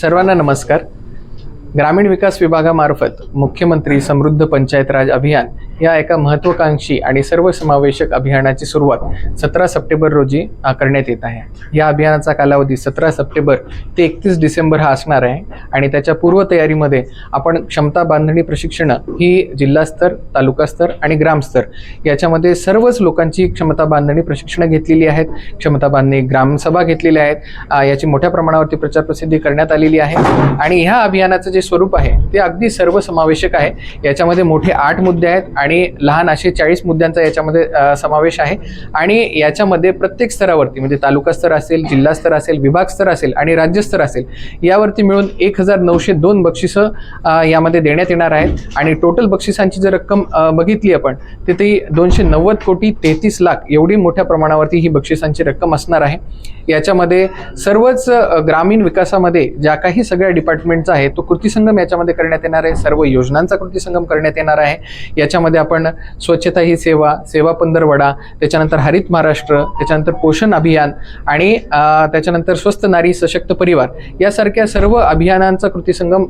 सर्वांना नमस्कार. ग्रामीण विकास विभागामार्फत मुख्यमंत्री समृद्ध पंचायत राज अभियान या एका महत्त्वाकांक्षी आणि सर्वसमावेशक अभियानाची सुरुवात सतरा सप्टेंबर रोजी करण्यात येत आहे. या अभियानाचा कालावधी सतरा सप्टेंबर ते एकतीस डिसेंबर हा असणार आहे आणि त्याच्या पूर्वतयारीमध्ये आपण क्षमता बांधणी प्रशिक्षणं ही जिल्हास्तर तालुकास्तर आणि ग्रामस्तर याच्यामध्ये सर्वच लोकांची क्षमता बांधणी प्रशिक्षणं घेतलेली आहेत. क्षमता बांधणी ग्रामसभा घेतलेल्या आहेत. याची मोठ्या प्रमाणावरती प्रचार प्रसिद्धी करण्यात आलेली आहे. आणि ह्या अभियानाचं जे स्वरूप आहे ते अगदी सर्वसमावेशक आहे. याच्यामध्ये मोठे आठ मुद्दे आहेत आणि लहान असे चाळीस मुद्द्यांचा याच्यामध्ये समावेश आहे. आणि याच्यामध्ये प्रत्येक स्तरावरती म्हणजे तालुका स्तर असेल जिल्हा स्तर असेल विभाग स्तर असेल आणि राज्यस्तर असेल यावरती मिळून एक हजार नऊशे दोन बक्षिसं यामध्ये देण्यात येणार आहेत. आणि टोटल बक्षिसांची जर रक्कम बघितली आपण तर ती दोनशे नव्वद कोटी तेहतीस लाख एवढी मोठ्या प्रमाणावरती ही बक्षिसांची रक्कम असणार आहे. याच्यामध्ये सर्वच ग्रामीण विकासामध्ये ज्या काही सगळ्या डिपार्टमेंटचा आहे तो कृती कृतीसंगम याच्यामध्ये करण्यात येणार आहे. सर्व योजनांचा कृतीसंगम करण्यात येणार आहे. याच्यामध्ये आपण स्वच्छता ही सेवा सेवा पंधरवडा त्याच्यानंतर हरित महाराष्ट्र त्याच्यानंतर पोषण अभियान आणि त्याच्यानंतर स्वस्त नारी सशक्त परिवार यासारख्या सर्व अभियानांचा कृतीसंगम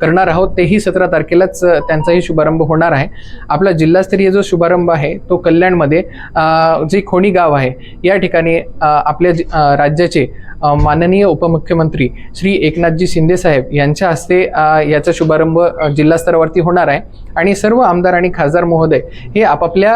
करणार आहोत. तेही सतरा तारखेलाच त्यांचाही शुभारंभ होणार आहे. आपला जिल्हास्तरीय जो शुभारंभ आहे तो कल्याणमध्ये जे खोणी गाव आहे या ठिकाणी आपल्या राज्याचे माननीय उपमुख्यमंत्री श्री एकनाथजी शिंदे साहेब यांच्या हस्ते याचा शुभारंभ जिल्हास्तरावरती होणार आहे. आणि सर्व आमदार आणि खासदार महोदय हे आपापल्या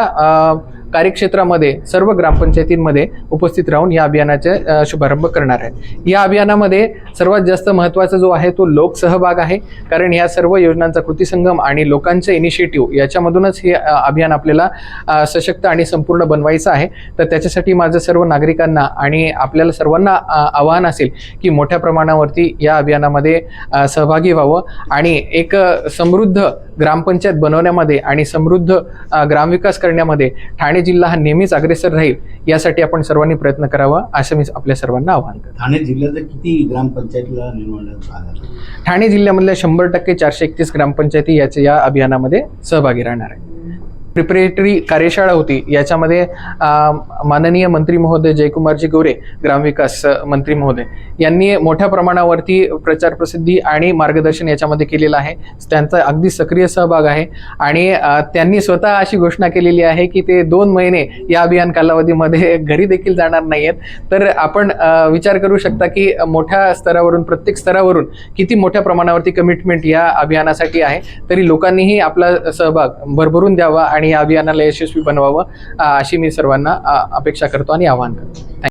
कार्यक्षेत्रामध्ये सर्व ग्रामपंचायतींमध्ये उपस्थित राहून या अभियानाचे शुभारंभ करणार आहे. या अभियानामध्ये सर्वात जास्त महत्त्वाचा जो आहे तो लोकसहभाग आहे. कारण या सर्व योजनांचा कृती संगम आणि लोकांचे इनिशिएटिव्ह याच्यामधूनच हे अभियान आपल्याला सशक्त आणि संपूर्ण बनवायचं आहे. तर त्याच्यासाठी माझं सर्व नागरिकांना आणि आपल्याला सर्वांना आवाहन असेल की मोठ्या प्रमाणावरती या अभियानामध्ये सहभागी व्हावं आणि एक समृद्ध ग्रामपंचायत बनवण्यामध्ये आणि समृद्ध ग्रामविकास करण्यामध्ये ठाणे जिल्हा हा नेहमीच अग्रेसर राहील यासाठी आपण सर्वांनी प्रयत्न करावा असं मी आपल्या सर्वांना आवाहन करतो. ठाणे जिल्ह्यात किती ग्रामपंचायतीला ठाणे जिल्ह्यामधल्या शंभर टक्के चारशे एकतीस ग्रामपंचायती याच्या या अभियानामध्ये सहभागी राहणार आहे प्रिपरेटरी कार्यशाळा होती. याच्यामध्ये माननीय मंत्री महोदय जयकुमारजी गोरे ग्रामविकास मंत्री महोदय यांनी मोठ्या प्रमाणावरती प्रचार प्रसिद्धी आणि मार्गदर्शन याच्यामध्ये केलेलं आहे. त्यांचा अगदी सक्रिय सहभाग आहे. आणि त्यांनी स्वतः अशी घोषणा केलेली आहे की ते दोन महिने या अभियान कालावधीमध्ये घरी देखील जाणार नाही आहेत तर आपण विचार करू शकता की मोठ्या स्तरावरून प्रत्येक स्तरावरून किती मोठ्या प्रमाणावरती कमिटमेंट या अभियानासाठी आहे. तरी लोकांनीही आपला सहभाग भरभरून द्यावा आणि या अभियानाला यशस्वी बनवावं अशी मी सर्वांना अपेक्षा करतो आणि आवाहन करतो.